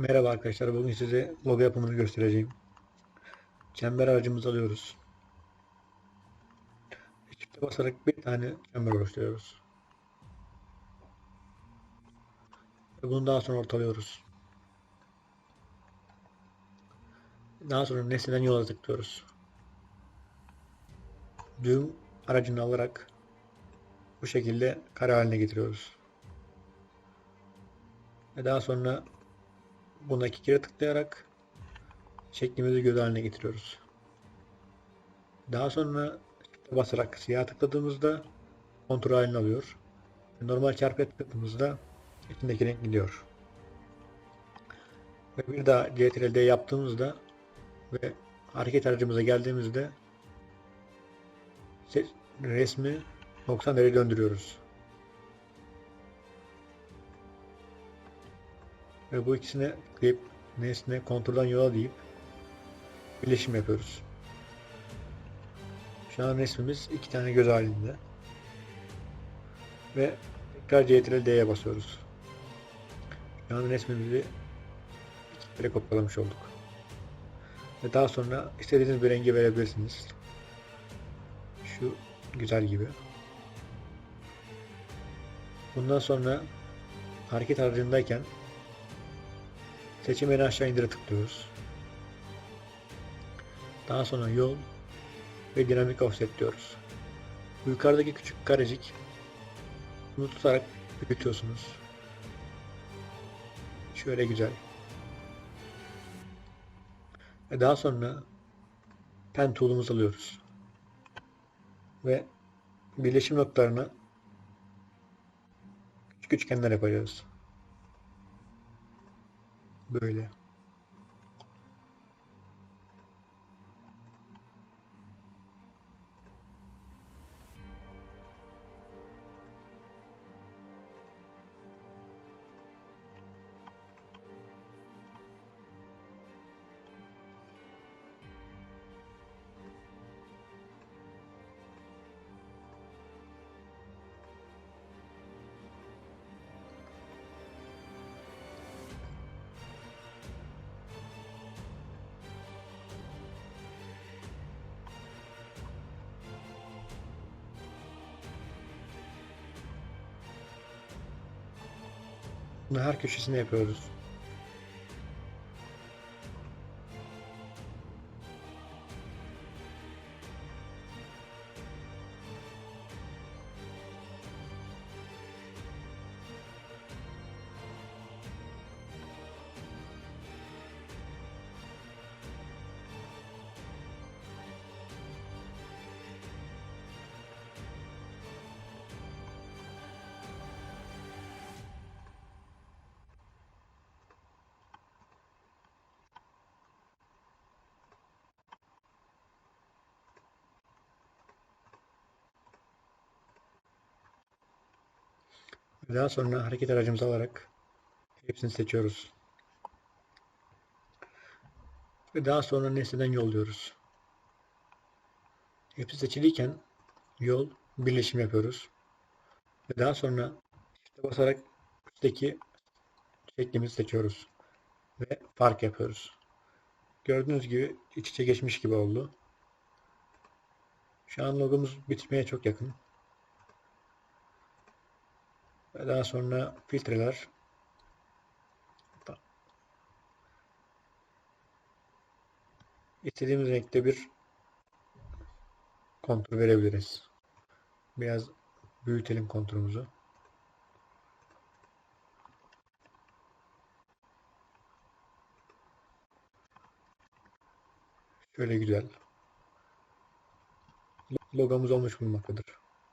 Merhaba arkadaşlar. Bugün size logo yapımını göstereceğim. Çember aracımızı alıyoruz. Çifte basarak bir tane çember oluşturuyoruz. Ve bunu daha sonra ortalıyoruz. Daha sonra nesneden yola tıklıyoruz. Düğüm aracını alarak bu şekilde kare haline getiriyoruz. Ve daha sonra Buna iki kere tıklayarak şeklimizi göz haline getiriyoruz. Daha sonra basarak siyah tıkladığımızda kontrol halini alıyor. Normal çarpıya tıkladığımızda içindeki renk gidiyor. Ve bir daha CTRL-D yaptığımızda ve hareket aracımıza geldiğimizde resmi 90 derece döndürüyoruz. Ve bu ikisine tıklayıp nesne kontrolden yola deyip birleşim yapıyoruz. Şu an resmimiz iki tane göz halinde. Ve tekrar Ctrl D'ye basıyoruz. Şu an resmimizi iki kere kopyalamış olduk. Ve daha sonra istediğiniz bir rengi verebilirsiniz. Şu güzel gibi. Bundan sonra hareket aracındayken Seçim en aşağı indire tıklıyoruz. Daha sonra yol ve dinamik offset diyoruz. Bu yukarıdaki küçük karecik bunu tutarak büyütüyorsunuz. Şöyle güzel. Ve daha sonra pen tool'umuzu alıyoruz. Ve birleşim noktalarına küçük üçgenler yapacağız. Böyle. Bunu her köşesine yapıyoruz. Daha sonra hareket aracımızı alarak hepsini seçiyoruz. Ve daha sonra nesneden yolluyoruz. Hepsi seçiliyken yol birleşim yapıyoruz. Ve daha sonra işte basarak üstteki şeklimizi seçiyoruz. Ve fark yapıyoruz. Gördüğünüz gibi iç içe geçmiş gibi oldu. Şu an logomuz bitmeye çok yakın. Daha sonra filtreler. İstediğimiz renkte bir kontur verebiliriz. Biraz büyütelim konturumuzu. Şöyle güzel. Logomuz olmuş bulunmaktadır.